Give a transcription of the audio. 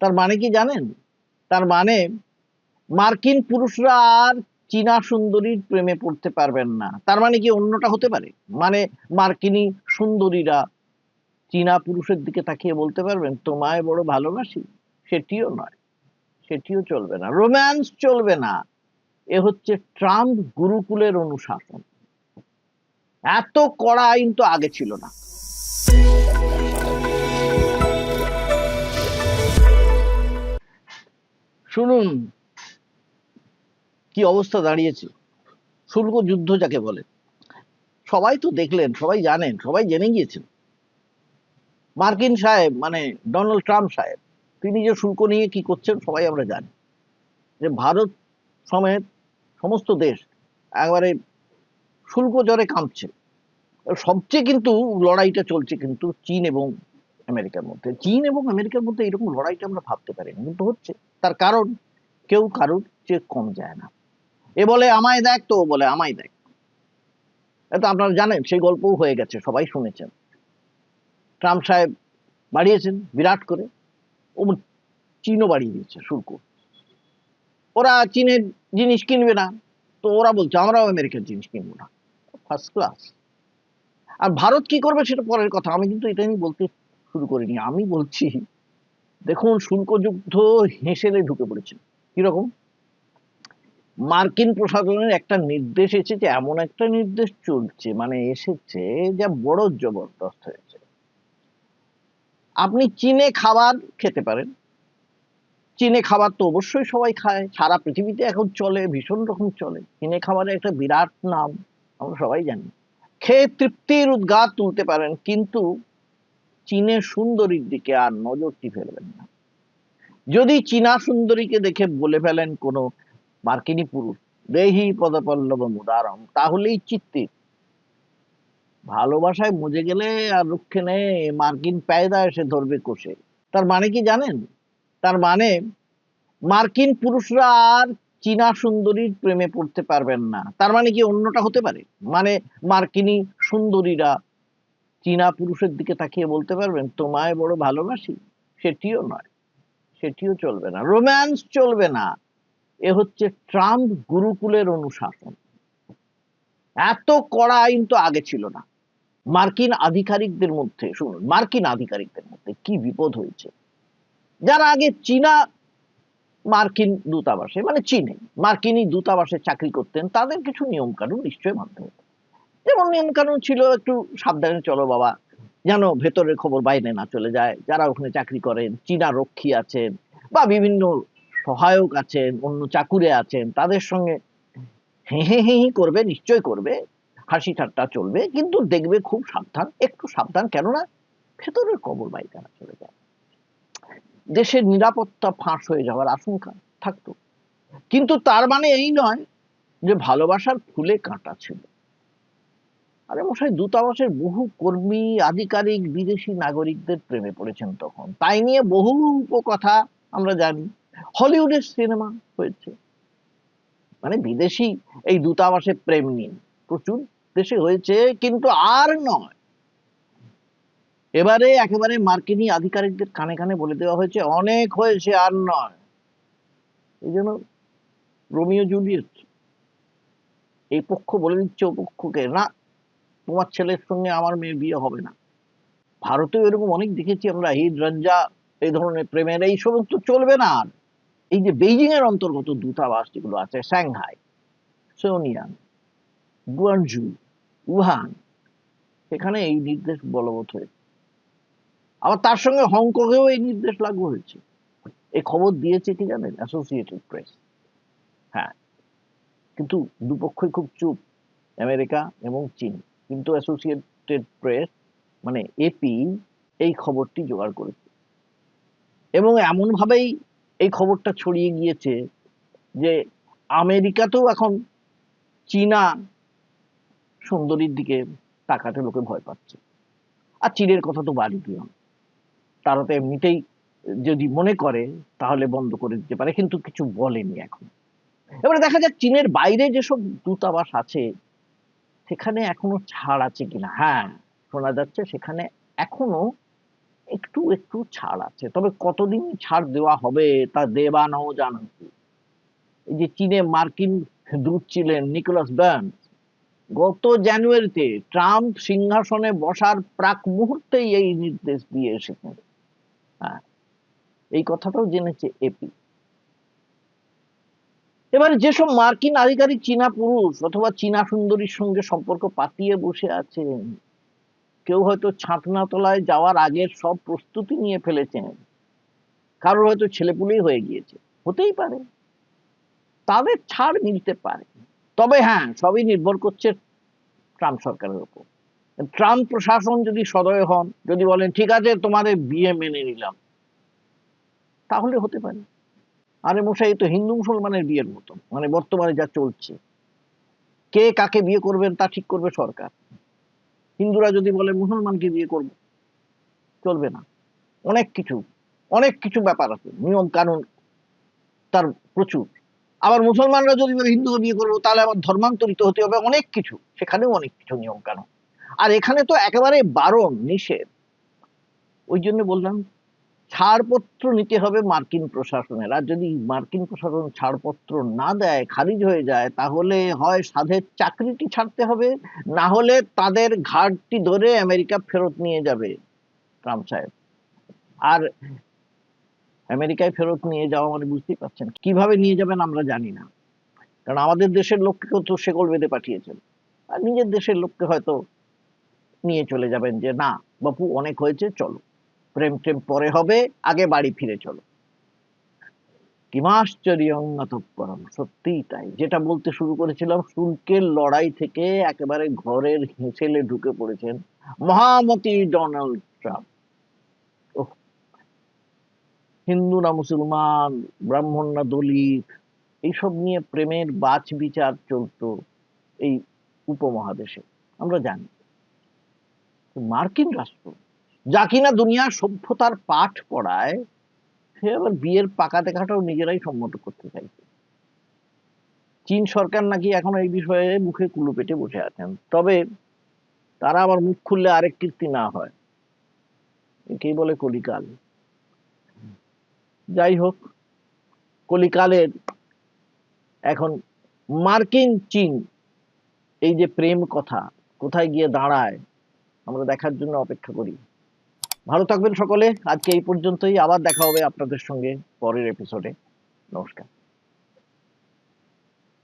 তার মানে কি জানেন? তার মানে মার্কিন পুরুষরা আর চীনা সুন্দরীর প্রেমে পড়তে পারবেন না। তার মানে কি অন্যটা হতে পারে? মানে মার্কিনী সুন্দরীরা চীনা পুরুষের দিকে তাকিয়ে বলতে পারবেন, তোমায় বড় ভালোবাসি? সেটিও নয়। সেটিও চলবে না। রোম্যান্স চলবে না। এ হচ্ছে ট্রাম্প গুরুকুলের অনুশাসন। এত কড়া আইন তো আগে ছিল না। শুনুন, কি অবস্থা দাঁড়িয়েছে? শুল্ক যুদ্ধ যাকে বলে। সবাই তো দেখলেন, সবাই জানেন, সবাই জেনে গিয়েছেন। মার্কিন সাহেব মানে ডোনাল্ড ট্রাম্প সাহেব, তিনি যে শুল্ক নিয়ে কি করছেন সবাই আমরা জানি। যে ভারত সমেত সমস্ত দেশ একবারে শুল্ক জ্বরে কাঁপছে। সবচেয়ে কিন্তু লড়াইটা চলছে কিন্তু চীন এবং আমেরিকার মধ্যে। চীন এবং আমেরিকার মধ্যে এরকম লড়াইটা আমরা ভাবতে পারিনি, কিন্তু হচ্ছে তার কারণ কেউ কারুর চেয়ে কম যায় না। এ বলে, আমায় দেখ তো বলে, আমায় দেখ। এটা আপনারা জানেন, সেই গল্পও হয়ে গেছে, সবাই শুনেছেন। ট্রাম্প সাহেব বাড়িয়েছেন, বিরাট করে। ও চীনও বাড়িয়ে দিয়েছে, শুল্ক। ওরা চীনের জিনিস কিনবে না। তো ওরা বলছে, আমরাও আমেরিকার জিনিস কিনবো না। ফার্স্ট ক্লাস আর ভারত কি করবে সেটা পরের কথা, আমি কিন্তু এটা নিয়ে বলতে শুরু করিনি। আমি বলছি, দেখুন, শুল্ক যুদ্ধ হেসেলে ঢুকে পড়েছে কীরকম মার্কিন প্রশাসনের একটা নির্দেশ এসেছে এমন একটা নির্দেশ চলছে মানে এসেছে যা বড় জবরদস্ত হয়েছে। আপনি চীনে খাবার খেতে পারেন। চীনে খাবার তো অবশ্যই সবাই খায়। সারা পৃথিবীতে এখন চলে, ভীষণ রকম চলে। চীনে খাবারের একটা বিরাট নাম, আমরা সবাই জানি। খেয়ে তৃপ্তির উদ্গার তুলতে পারেন, কিন্তু চীনের সুন্দরীর দিকে আর নজরটি ফেলবেন না। যদি চীনা সুন্দরীকে দেখে বলে ফেলেন কোনো মার্কিনী পুরুষ, দেহি পদপল্লব মুদারম তাহলেই চিত্তির ভালোবাসায় মজে গেলে আর রুক্ষে নেই, মার্কিন পায়দা এসে ধরবে কোষে। তার মানে কি জানেন? তার মানে মার্কিন পুরুষরা আর চীনা সুন্দরীর প্রেমে পড়তে পারবেন না। তার মানে কি অন্যটা হতে পারে? মানে মার্কিনী সুন্দরীরা চীনা পুরুষের দিকে তাকিয়ে বলতে পারবেন, তোমায় বড় ভালোবাসি? সেটিও নয়, সেটিও চলবে না, রোম্যান্স চলবে না। এ হচ্ছে ট্রাম্প গুরুকুলের অনুশাসন। এত কড়া আইন তো আগে ছিল না। মার্কিন আধিকারিকদের মধ্যে, শুনুন, মার্কিন আধিকারিকদের মধ্যে কি বিপদ হয়েছে? যারা আগে চীনা মার্কিন দূতাবাসে মানে চীনে মার্কিনী দূতাবাসে চাকরি করতেন, তাদের কিছু নিয়ম কানুন নিশ্চয়ই মানতে হতো। যেমন নিয়ম কানুন ছিল, একটু সাবধানে চলো বাবা। যেন ভেতরের খবর বাইরে না চলে যায়। যারা ওখানে চাকরি করেন, চীনা রক্ষী আছেন বা বিভিন্ন সহায়ক আছেন, অন্য চাকুরে আছেন, তাদের সঙ্গে হে হে হি করবে, নিশ্চয় করবে, হাসি ঠাট্টা চলবে, কিন্তু দেখবে খুব সাবধান, একটু সাবধান, কেননা ভেতরের খবর বাইরে না চলে যায়। দেশের নিরাপত্তা ফাঁস হয়ে যাওয়ার আশঙ্কা থাকতো। কিন্তু তার মানে এই নয় যে ভালোবাসার ফুলে কাঁটা ছিল। আরে মশাই, দূতাবাসের বহু কর্মী, আধিকারিক, বিদেশি নাগরিকদের প্রেমে পড়েছেন তখন। তাই নিয়ে বহু উপকথা আমরা জানি। হলিউডের সিনেমা হয়েছে। মানে বিদেশি এই দূতাবাসে প্রেম নিয়ে। প্রচুর দেশে হয়েছে, কিন্তু আর নয়। এবারে একেবারে মার্কিনী আধিকারিকদের কানে কানে বলে দেওয়া হয়েছে, অনেক হয়েছে, আর নয়। এই জন্য রোমিও জুলিয়েট এই পক্ষ বলে দিচ্ছে ও পক্ষকে। না তোমার ছেলের সঙ্গে আমার মেয়ের বিয়ে হবে না। ভারতেও এরকম অনেক দেখেছি আমরা হিদ রঞ্জা এই ধরনের প্রেমের, এই সমস্ত চলবে না আর। এই যে বেইজিং এর অন্তর্গত দূতাবাস যেগুলো আছে, সাংহাই, সোনিয়ান গুয়ানজু উহান সেখানে এই নির্দেশ বলবৎ হয়েছে। আবার তার সঙ্গে হংকংয়েও এই নির্দেশ লাগু হয়েছে। এই খবর দিয়েছে কি জানেন? অ্যাসোসিয়েটেড প্রেস হ্যাঁ। কিন্তু দুপক্ষই খুব চুপ, আমেরিকা এবং চীন। কিন্তু অ্যাসোসিয়েটেড প্রেস মানে এপি এই খবরটি জোগাড় করেছে। এবং এমনভাবেই এই খবরটা ছড়িয়ে গিয়েছে যে আমেরিকাতেও এখন চীনা সুন্দরীর দিকে তাকাতে লোকে ভয় পাচ্ছে। আর চীনের কথা তো বাড়ি দিও। তারা তো এমনিতেই যদি মনে করে, তাহলে বন্ধ করে দিতে পারে, কিন্তু কিছু বলেনি এখন। এবারে দেখা যাক, চীনের বাইরে যেসব দূতাবাস আছে সেখানে এখনও ছাড় আছে কিনা? হ্যাঁ শোনা যাচ্ছে সেখানে এখনও একটু একটু ছাড় আছে। তবে কতদিন ছাড় দেওয়া হবে তা দেবানাও জানেন এই যে চীনে মার্কিন দূত ছিলেন নিকোলাস ব্যান্স গত জানুয়ারিতে ট্রাম্প সিংহাসনে বসার প্রাক মুহূর্তেই এই নির্দেশ দিয়ে এসেছেন। হ্যাঁ এই কথাটাও জেনেছে এপি এবারে যেসব মার্কিন আধিকারিক চীনা পুরুষ অথবা চীনা সুন্দরীর সঙ্গে সম্পর্ক পাতিয়ে বসে আছেন, কেউ হয়তো ছাতনা তলায় যাওয়ার আগের সব প্রস্তুতি নিয়ে ফেলেছেন। কারোর হয়তো ছেলেপুলেই হয়ে গিয়েছে। হতেই পারে। তাদের ছাড় মিলতে পারে। তবে হ্যাঁ সবই নির্ভর করছে ট্রাম্প সরকারের উপর ট্রাম্প প্রশাসন যদি সদয় হন, যদি বলেন, ঠিক আছে, তোমাদের বিয়ে মেনে নিলাম। তাহলে হতে পারে। আরে মশাই তো হিন্দু মুসলমানের বিয়ের মতো মানে বর্তমানে যা চলছে। কে কাকে বিয়ে করবেন তা ঠিক করবে সরকার। হিন্দুরা যদি বলে মুসলমানকে বিয়ে করব, চলবে না। অনেক কিছু অনেক কিছু ব্যাপার আছে। নিয়ম কানুন তার প্রচুর। আবার মুসলমানরা যদি হিন্দুকে বিয়ে করব, তাহলে আবার ধর্মান্তরিত হতে হবে অনেক কিছু। সেখানেও অনেক কিছু নিয়ম কানুন। আর এখানে তো একেবারে বারণ, নিষেধ। ওই জন্য বললাম ছাড়পত্র নিতে হবে মার্কিন প্রশাসনের। আর যদি মার্কিন প্রশাসন ছাড়পত্র না দেয়, খারিজ হয়ে যায়, তাহলে হয় সাধের চাকরিটি ছাড়তে হবে, না হলে তাদের ঘাটটি ধরে আমেরিকা ফেরত নিয়ে যাবে ট্রাম্প সাহেব। আর আমেরিকায় ফেরত নিয়ে যাওয়া মানে বুঝতেই পারছেন। কীভাবে নিয়ে যাবেন আমরা জানি না। কারণ আমাদের দেশের লোককেও তো শেকল বেঁধে পাঠিয়েছেন। আর নিজের দেশের লোককে হয়তো নিয়ে চলে যাবেন যে, না, বাপু, অনেক হয়েছে, চলো। প্রেম টেম পরে হবে, আগে বাড়ি ফিরে চলো। কিমাশ্চর্যঙ্গতপরম সত্যিই তাই। যেটা বলতে শুরু করেছিলাম শুল্কের লড়াই থেকে একেবারে ঘরের হেঁচেলে ঢুকে পড়েছেন মহামতি ডোনাল্ড ট্রাম্প। হিন্দু না মুসলমান, ব্রাহ্মণ না দলিত, এইসব নিয়ে প্রেমের বাছ বিচার চলতো এই উপমহাদেশে, আমরা জানি। মার্কিন রাষ্ট্র যা কিনা দুনিয়ার সভ্যতার পাঠ পড়ায়, সে আবার বিয়ের পাকা দেখাটাও নিজেরাই সম্মত করতে চাইছে। চীন সরকার নাকি এখন এই বিষয়ে মুখে কুলু পেটে বসে আছেন। তবে তারা আবার মুখ খুললে আরেক কীর্তি না হয়। একেই বলে কলিকাল। যাই হোক, কলিকালের এখন মার্কিন চীন, এই যে প্রেম কথা, কোথায় গিয়ে দাঁড়ায়, আমরা দেখার জন্য অপেক্ষা করি। ভালো থাকবেন সকলে। আজকে এই পর্যন্তই। আবার দেখা হবে আপনাদের সঙ্গে পরের এপিসোডে নমস্কার।